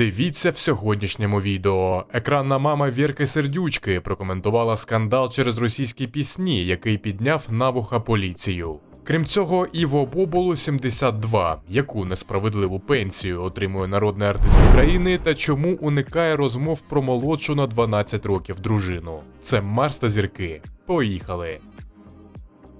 Дивіться в сьогоднішньому відео. Екранна мама Вірки Сердючки прокоментувала скандал через російські пісні, який підняв на вуха поліцію. Крім цього, Іво Боболу 72, яку несправедливу пенсію отримує народний артист України та чому уникає розмов про молодшу на 12 років дружину. Це Марс та зірки. Поїхали.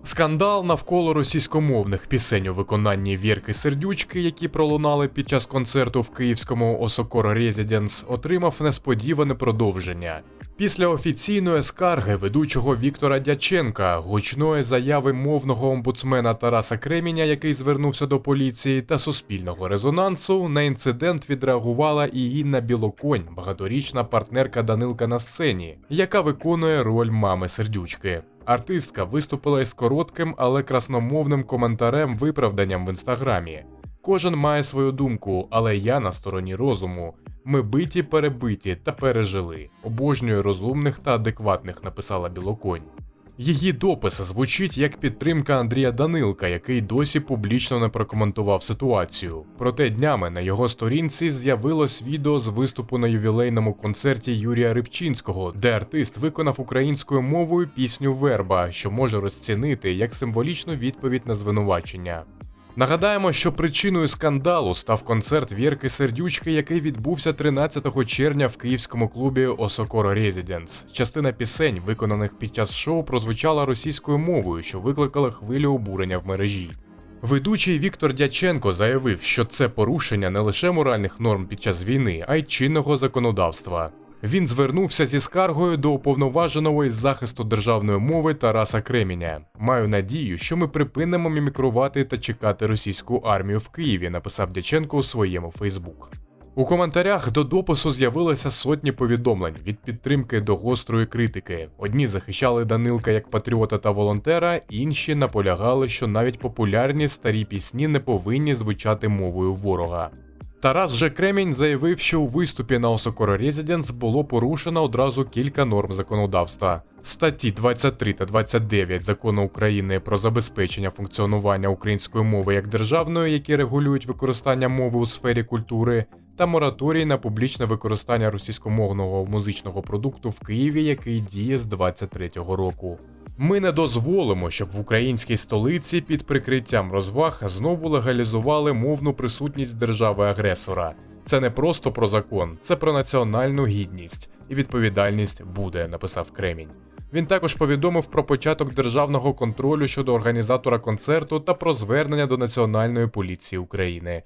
Скандал навколо російськомовних пісень у виконанні Вірки Сердючки, які пролунали під час концерту в київському Осокор Резіденс, отримав несподіване продовження. Після офіційної скарги ведучого Віктора Дяченка, гучної заяви мовного омбудсмена Тараса Креміня, який звернувся до поліції, та суспільного резонансу, на інцидент відреагувала і Інна Білоконь, багаторічна партнерка Данилка на сцені, яка виконує роль мами сердючки. Артистка виступила із коротким, але красномовним коментарем виправданням в інстаграмі. Кожен має свою думку, але я на стороні розуму. Ми биті, перебиті та пережили. Обожнюю розумних та адекватних, написала Білоконь. Її допис звучить як підтримка Андрія Данилка, який досі публічно не прокоментував ситуацію. Проте днями на його сторінці з'явилось відео з виступу на ювілейному концерті Юрія Рибчинського, де артист виконав українською мовою пісню Верба, що може розцінити як символічну відповідь на звинувачення. Нагадаємо, що причиною скандалу став концерт Вірки Сердючки, який відбувся 13 червня в київському клубі Осокоро Резіденс. Частина пісень, виконаних під час шоу, прозвучала російською мовою, що викликала хвилю обурення в мережі. Ведучий Віктор Дяченко заявив, що це порушення не лише моральних норм під час війни, а й чинного законодавства. Він звернувся зі скаргою до уповноваженого із захисту державної мови Тараса Креміня. Маю надію, що ми припинимо мімікрувати та чекати російську армію в Києві, написав Дяченко у своєму Фейсбук. У коментарях до допису з'явилися сотні повідомлень від підтримки до гострої критики. Одні захищали Данилка як патріота та волонтера, інші наполягали, що навіть популярні старі пісні не повинні звучати мовою ворога. Тарас же Кремінь заявив, що у виступі на Осокоро Резіденс було порушено одразу кілька норм законодавства. Статті 23 та 29 закону України про забезпечення функціонування української мови як державної, які регулюють використання мови у сфері культури, та мораторій на публічне використання російськомовного музичного продукту в Києві, який діє з 23-го року. Ми не дозволимо, щоб в українській столиці під прикриттям розваг знову легалізували мовну присутність держави-агресора. Це не просто про закон, це про національну гідність і відповідальність буде, написав Кремінь. Він також повідомив про початок державного контролю щодо організатора концерту та про звернення до Національної поліції України.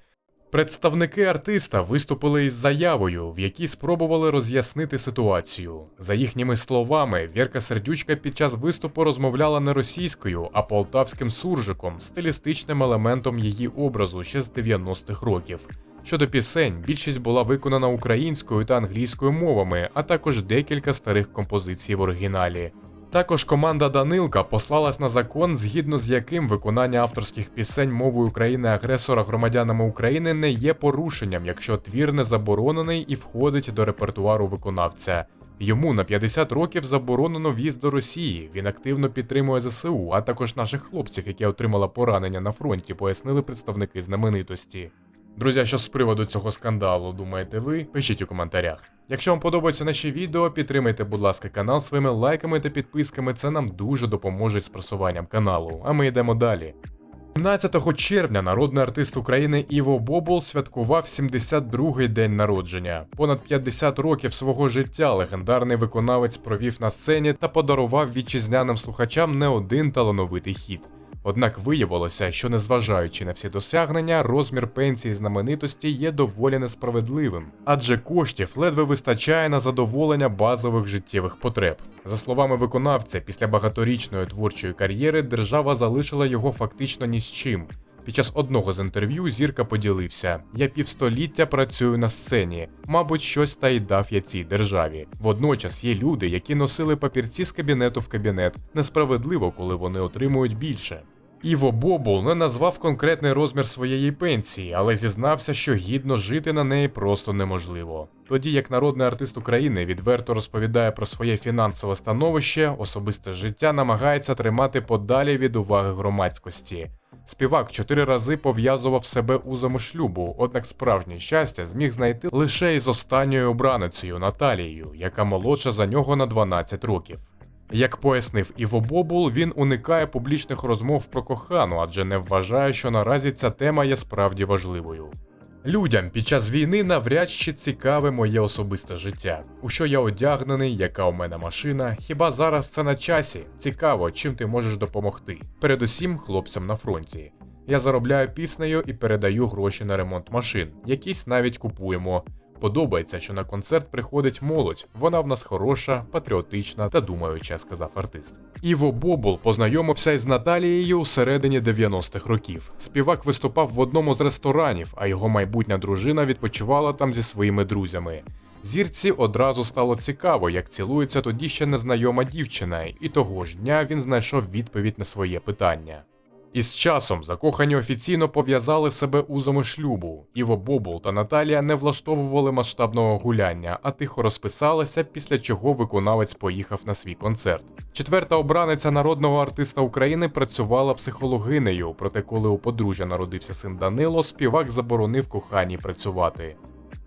Представники артиста виступили із заявою, в якій спробували роз'яснити ситуацію. За їхніми словами, Вірка Сердючка під час виступу розмовляла не російською, а полтавським суржиком, стилістичним елементом її образу ще з 90-х років. Щодо пісень, більшість була виконана українською та англійською мовами, а також декілька старих композицій в оригіналі. Також команда Данилка послалась на закон, згідно з яким виконання авторських пісень мовою країни-агресора громадянами України не є порушенням, якщо твір не заборонений і входить до репертуару виконавця. Йому на 50 років заборонено в'їзд до Росії. Він активно підтримує ЗСУ, а також наших хлопців, які отримали поранення на фронті, пояснили представники знаменитості. Друзі, що з приводу цього скандалу думаєте ви? Пишіть у коментарях. Якщо вам подобаються наші відео, підтримайте, будь ласка, канал своїми лайками та підписками. Це нам дуже допоможе з просуванням каналу. А ми йдемо далі. 17 червня народний артист України Іво Бобол святкував 72-й день народження. Понад 50 років свого життя легендарний виконавець провів на сцені та подарував вітчизняним слухачам не один талановитий хіт. Однак виявилося, що незважаючи на всі досягнення, розмір пенсії знаменитості є доволі несправедливим, адже коштів ледве вистачає на задоволення базових життєвих потреб. За словами виконавця, після багаторічної творчої кар'єри держава залишила його фактично ні з чим. Під час одного з інтерв'ю зірка поділився: я півстоліття працюю на сцені, мабуть, щось та й дав я цій державі. Водночас є люди, які носили папірці з кабінету в кабінет. Несправедливо, коли вони отримують більше. Іво Бобул не назвав конкретний розмір своєї пенсії, але зізнався, що гідно жити на неї просто неможливо. Тоді як народний артист України відверто розповідає про своє фінансове становище, особисте життя намагається тримати подалі від уваги громадськості. Співак чотири рази пов'язував себе узами шлюбу, однак справжнє щастя зміг знайти лише із останньою обраницею Наталією, яка молодша за нього на 12 років. Як пояснив Іво Бобул, він уникає публічних розмов про кохану, адже не вважає, що наразі ця тема є справді важливою. Людям під час війни навряд чи цікаве моє особисте життя. У що я одягнений, яка у мене машина. Хіба зараз це на часі? Цікаво, чим ти можеш допомогти. Передусім, хлопцям на фронті. Я заробляю піснею і передаю гроші на ремонт машин. Якісь навіть купуємо. Подобається, що на концерт приходить молодь. Вона в нас хороша, патріотична та думаюча, сказав артист. Іво Бобул познайомився із Наталією у середині 90-х років. Співак виступав в одному з ресторанів, а його майбутня дружина відпочивала там зі своїми друзями. Зірці одразу стало цікаво, як цілується тоді ще незнайома дівчина, і того ж дня він знайшов відповідь на своє питання. Із часом закохані офіційно пов'язали себе узами шлюбу. Іво Бобул та Наталія не влаштовували масштабного гуляння, а тихо розписалися, після чого виконавець поїхав на свій концерт. Четверта обраниця народного артиста України працювала психологинею, проте коли у подружжя народився син Данило, співак заборонив коханій працювати.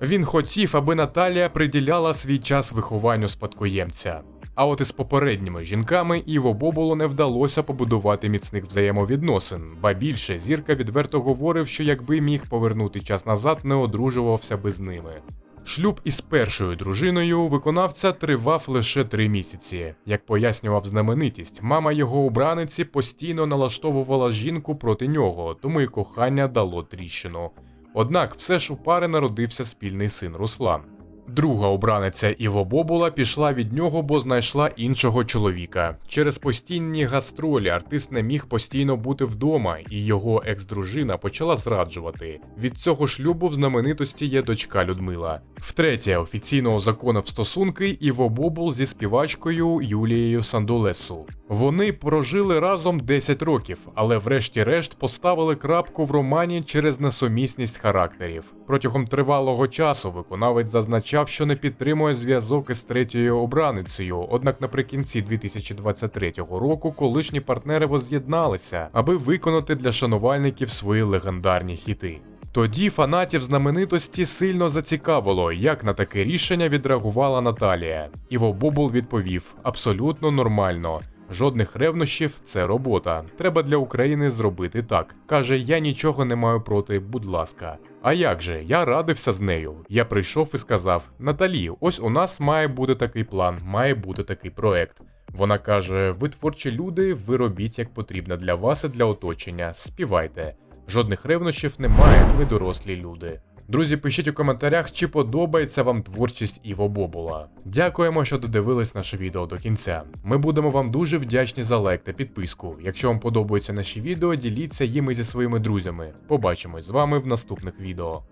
Він хотів, аби Наталія приділяла свій час вихованню спадкоємця. А от із попередніми жінками Іво Боболу не вдалося побудувати міцних взаємовідносин, ба більше зірка відверто говорив, що якби міг повернути час назад, не одружувався би з ними. Шлюб із першою дружиною виконавця тривав лише три місяці. Як пояснював знаменитість, мама його обраниці постійно налаштовувала жінку проти нього, тому і кохання дало тріщину. Однак все ж у пари народився спільний син Руслан. Друга обраниця Іво Бобула пішла від нього, бо знайшла іншого чоловіка. Через постійні гастролі артист не міг постійно бути вдома, і його екс-дружина почала зраджувати. Від цього шлюбу в знаменитості є дочка Людмила. Втретє, офіційно узаконив стосунки Іво Бобул зі співачкою Юлією Сандулесу. Вони прожили разом 10 років, але врешті-решт поставили крапку в романі через несумісність характерів. Протягом тривалого часу виконавець зазначав, що не підтримує зв'язок із третьою обраницею. Однак наприкінці 2023 року колишні партнери воз'єдналися, аби виконати для шанувальників свої легендарні хіти. Тоді фанатів знаменитості сильно зацікавило, як на таке рішення відреагувала Наталія. Іво Бобул відповів: абсолютно нормально. Жодних ревнощів це робота. Треба для України зробити так. Каже, я нічого не маю проти, будь ласка. А як же? Я радився з нею. Я прийшов і сказав: Наталі, ось у нас має бути такий план, має бути такий проект. Вона каже: ви творчі люди, ви робіть як потрібно для вас і для оточення. Співайте. Жодних ревнощів немає, ми дорослі люди. Друзі, пишіть у коментарях, чи подобається вам творчість Іво Бобула. Дякуємо, що додивились наше відео до кінця. Ми будемо вам дуже вдячні за лайк та підписку. Якщо вам подобаються наші відео, діліться їми зі своїми друзями. Побачимось з вами в наступних відео.